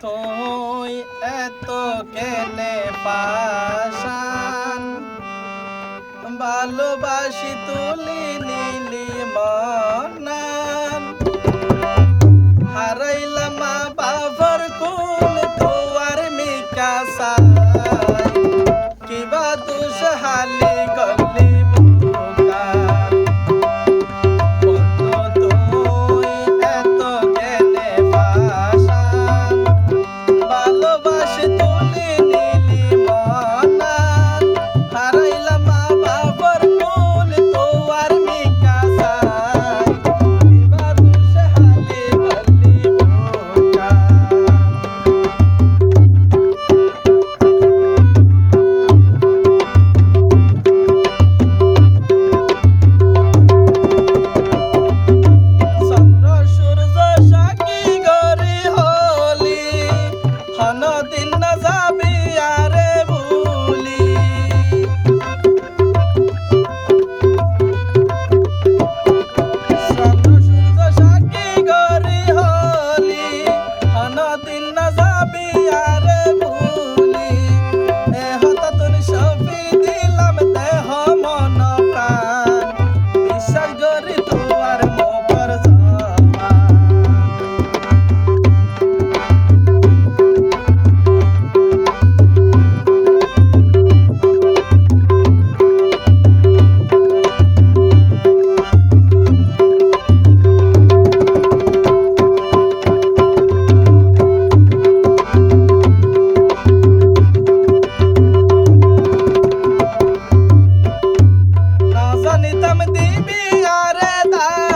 তুই এত কেনে পাশান? ভালোবাসি তুলি ਤਮ ਦੀ ਬਿਆਰੇ ਦਾ